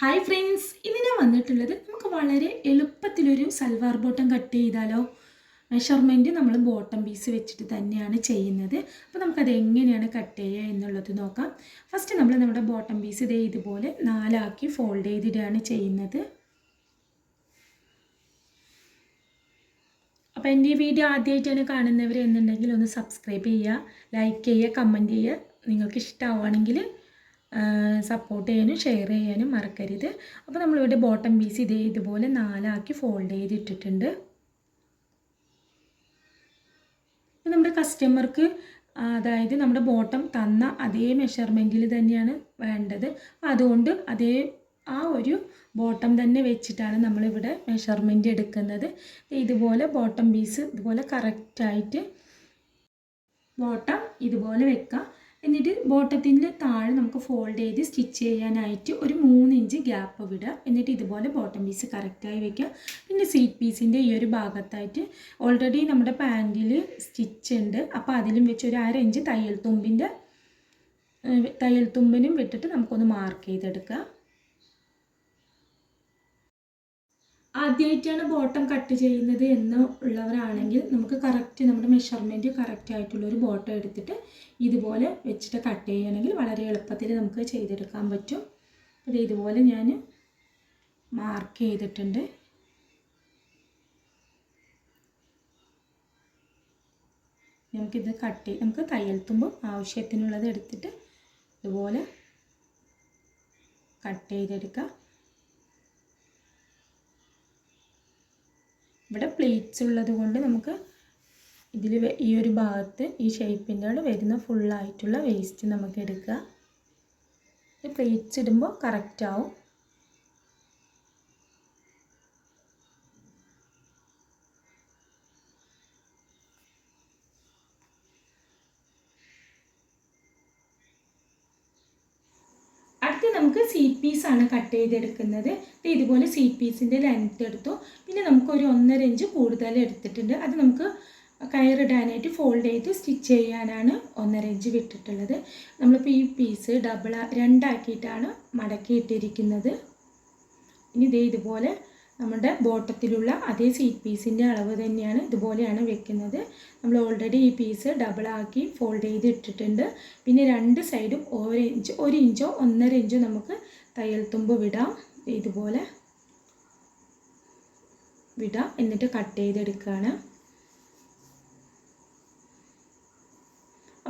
Hi friends ഇന്ന് ഞാൻ വന്നിട്ടുള്ളത് നമുക്ക് വളരെ എളുപ്പത്തിലൊരു സൽവാർ ബോട്ടം കട്ട് ചെയ്താലോ? മെഷർമെന്റ് നമ്മൾ ബോട്ടം പീസ് വെച്ചിട്ട് തന്നെയാണ് ചെയ്യുന്നത്. അപ്പോൾ നമുക്കത് എങ്ങനെയാണ് കട്ട് ചെയ്യുക എന്നുള്ളത് നോക്കാം. ഫസ്റ്റ് നമ്മൾ നമ്മുടെ ബോട്ടം പീസ് ഇതേ ഇതുപോലെ നാലാക്കി ഫോൾഡ് ചെയ്തിടുകയാണ് ചെയ്യുന്നത്. അപ്പോൾ എന്റെ ഈ വീഡിയോ ആദ്യമായിട്ടാണ് കാണുന്നവർ എന്നുണ്ടെങ്കിൽ ഒന്ന് സബ്സ്ക്രൈബ് ചെയ്യുക ലൈക്ക് ചെയ്യുക കമന്റ് ചെയ്യുക. നിങ്ങൾക്ക് ഇഷ്ടമാവുകയാണെങ്കിൽ സപ്പോർട്ട് ചെയ്യാനും ഷെയർ ചെയ്യാനും മറക്കരുത്. അപ്പോൾ നമ്മളിവിടെ ബോട്ടം പീസ് ഇതേ ഇതുപോലെ നാലാക്കി ഫോൾഡ് ചെയ്തിട്ടിട്ടുണ്ട്. നമ്മുടെ കസ്റ്റമർക്ക് അതായത് നമ്മുടെ ബോട്ടം തന്ന അതേ മെഷർമെന്റിൽ തന്നെയാണ് വേണ്ടത്. അതുകൊണ്ട് അതേ ആ ഒരു ബോട്ടം തന്നെ വെച്ചിട്ടാണ് നമ്മളിവിടെ മെഷർമെന്റ് എടുക്കുന്നത്. ഇതുപോലെ ബോട്ടം പീസ് ഇതുപോലെ കറക്റ്റായിട്ട് ബോട്ടം ഇതുപോലെ വെക്കാം. എന്നിട്ട് ബോട്ടത്തിന്റെ താഴെ നമുക്ക് ഫോൾഡ് ചെയ്ത് സ്റ്റിച്ച് ചെയ്യാനായിട്ട് ഒരു മൂന്ന് ഇഞ്ച് ഗ്യാപ്പ് വിടുക എന്നിട്ട് ഇതുപോലെ ബോട്ടം പീസ് കറക്റ്റായി വെക്കുക. പിന്നെ സീറ്റ് പീസിന്റെ ഈ ഒരു ഭാഗത്തായിട്ട് ഓൾറെഡി നമ്മുടെ പാന്റിൽ സ്റ്റിച്ച് ഉണ്ട്. അപ്പോൾ അതിലും വെച്ച് ഒരു അര ഇഞ്ച് തയ്യൽ തുമ്പിന്റെ തയ്യൽ തുമ്പിനും വിട്ടിട്ട് നമുക്കൊന്ന് മാർക്ക് ചെയ്തെടുക്കുക. ആദ്യമായിട്ടാണ് ബോട്ടം കട്ട് ചെയ്യുന്നത് എന്ന് ഉള്ളവരാണെങ്കിൽ നമുക്ക് കറക്റ്റ് നമ്മുടെ മെഷർമെന്റ് കറക്റ്റ് ആയിട്ടുള്ള ഒരു ബോട്ടം എടുത്തിട്ട് ഇതുപോലെ വെച്ചിട്ട് കട്ട് ചെയ്യുകയാണെങ്കിൽ വളരെ എളുപ്പത്തിൽ നമുക്ക് ചെയ്തെടുക്കാൻ പറ്റും. അത് ഇതുപോലെ ഞാൻ മാർക്ക് ചെയ്തിട്ടുണ്ട്. നമുക്കിത് കട്ട് നമുക്ക് തയ്യൽ തുമ്പും ആവശ്യത്തിനുള്ളത് എടുത്തിട്ട് ഇതുപോലെ കട്ട് ചെയ്തെടുക്കാം. പ്ലേറ്റ്സ് ഉള്ളത് കൊണ്ട് നമുക്ക് ഇതിൽ ഈ ഒരു ഭാഗത്ത് ഈ ഷേപ്പിന്റെ അവിടെ വരുന്ന ഫുള്ളായിട്ടുള്ള വേസ്റ്റ് നമുക്ക് എടുക്കുക. പ്ലേറ്റ്സ് ഇടുമ്പോൾ കറക്റ്റ് ആവും അടുത്ത് നമുക്ക് സീറ്റ് പീസാണ് കട്ട് ചെയ്തെടുക്കുന്നത്. ഇതുപോലെ സീറ്റ് പീസിന്റെ ലെങ്ത് എടുത്തു. പിന്നെ നമുക്ക് ഒരു ഒന്നര ഇഞ്ച് കൂടുതൽ എടുത്തിട്ടുണ്ട്. അത് നമുക്ക് കയറിടാനായിട്ട് ഫോൾഡ് ചെയ്ത് സ്റ്റിച്ച് ചെയ്യാനാണ് ഒന്നര ഇഞ്ച് വിട്ടിട്ടുള്ളത്. നമ്മളിപ്പോൾ ഈ പീസ് ഡബിൾ രണ്ടാക്കിയിട്ടാണ് മടക്കിയിട്ടിരിക്കുന്നത്. ഇനി ഇതേ ഇതുപോലെ നമ്മുടെ ബോട്ടത്തിലുള്ള അതേ സീറ്റ് പീസിന്റെ അളവ് തന്നെയാണ് ഇതുപോലെയാണ് വെക്കുന്നത്. നമ്മൾ ഓൾറെഡി ഈ പീസ് ഡബിളാക്കി ഫോൾഡ് ചെയ്ത് ഇട്ടിട്ടുണ്ട്. പിന്നെ രണ്ട് സൈഡും ഒരു ഇഞ്ച് ഒരു ഇഞ്ചോ ഒന്നര ഇഞ്ചോ നമുക്ക് തയ്യൽ തുമ്പ് വിടാം. ഇതുപോലെ വിടാം. എന്നിട്ട് കട്ട് ചെയ്തെടുക്കുകയാണ്.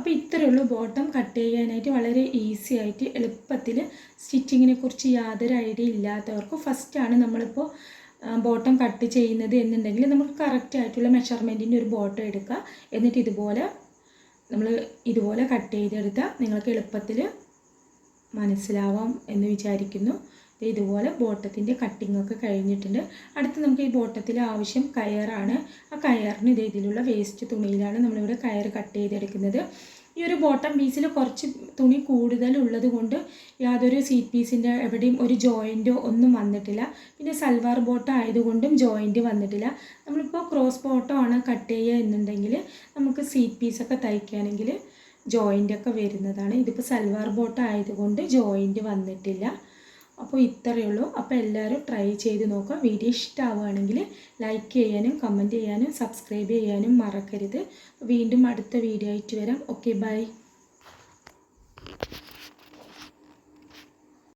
അപ്പോൾ ഇത്രയേ ഉള്ളൂ. ബോട്ടം കട്ട് ചെയ്യാനായിട്ട് വളരെ ഈസി ആയിട്ട് എളുപ്പത്തിൽ സ്റ്റിച്ചിങ്ങിനെ കുറിച്ച് യാതൊരു ഐഡിയ ഇല്ലാത്തവർക്ക് ഫസ്റ്റാണ് നമ്മളിപ്പോൾ ബോട്ടം കട്ട് ചെയ്യുന്നത് എന്നുണ്ടെങ്കിൽ നമുക്ക് കറക്റ്റ് ആയിട്ടുള്ള മെഷർമെന്റിന്റെ ഒരു ബോട്ടം എടുക്കുക. എന്നിട്ട് ഇതുപോലെ നമ്മൾ ഇതുപോലെ കട്ട് ചെയ്തെടുത്താൽ നിങ്ങൾക്ക് എളുപ്പത്തിൽ മനസ്സിലാവാം എന്ന് വിചാരിക്കുന്നു. ഇതുപോലെ ബോട്ടത്തിന്റെ കട്ടിംഗ് ഒക്കെ കഴിഞ്ഞിട്ടുണ്ട്. അടുത്ത് നമുക്ക് ഈ ബോട്ടത്തിൽ ആവശ്യം കയറാണ്. ആ കയറിന് ഇതേ ഇതിലുള്ള വേസ്റ്റ് തുണിയിലാണ് നമ്മളിവിടെ കയർ കട്ട് ചെയ്തെടുക്കുന്നത്. ഈ ഒരു ബോട്ടം പീസിൽ കുറച്ച് തുണി കൂടുതൽ ഉള്ളത് കൊണ്ട് യാതൊരു സീറ്റ് പീസിന്റെ എവിടെയും ഒരു ജോയിന്റോ ഒന്നും വന്നിട്ടില്ല. പിന്നെ സൽവാർ ബോട്ടം ആയതുകൊണ്ടും ജോയിന്റ് വന്നിട്ടില്ല. നമ്മളിപ്പോൾ ക്രോസ് ബോട്ടം ആണ് കട്ട് ചെയ്യുക എന്നുണ്ടെങ്കിൽ നമുക്ക് സീറ്റ് പീസൊക്കെ തയ്ക്കുകയാണെങ്കിൽ ജോയിന്റ് ഒക്കെ വരുന്നതാണ്. ഇതിപ്പോൾ സൽവാർ ബോട്ടം ആയതുകൊണ്ട് ജോയിന്റ് വന്നിട്ടില്ല. അപ്പോൾ ഇത്രയേ ഉള്ളൂ. അപ്പോൾ എല്ലാവരും ട്രൈ ചെയ്ത് നോക്കുക. വീഡിയോ ഇഷ്ടമാവുകയാണെങ്കിൽ ലൈക്ക് ചെയ്യാനും കമന്റ് ചെയ്യാനും സബ്സ്ക്രൈബ് ചെയ്യാനും മറക്കരുത്. വീണ്ടും അടുത്ത വീഡിയോ ആയിട്ട് വരാം. Okay bye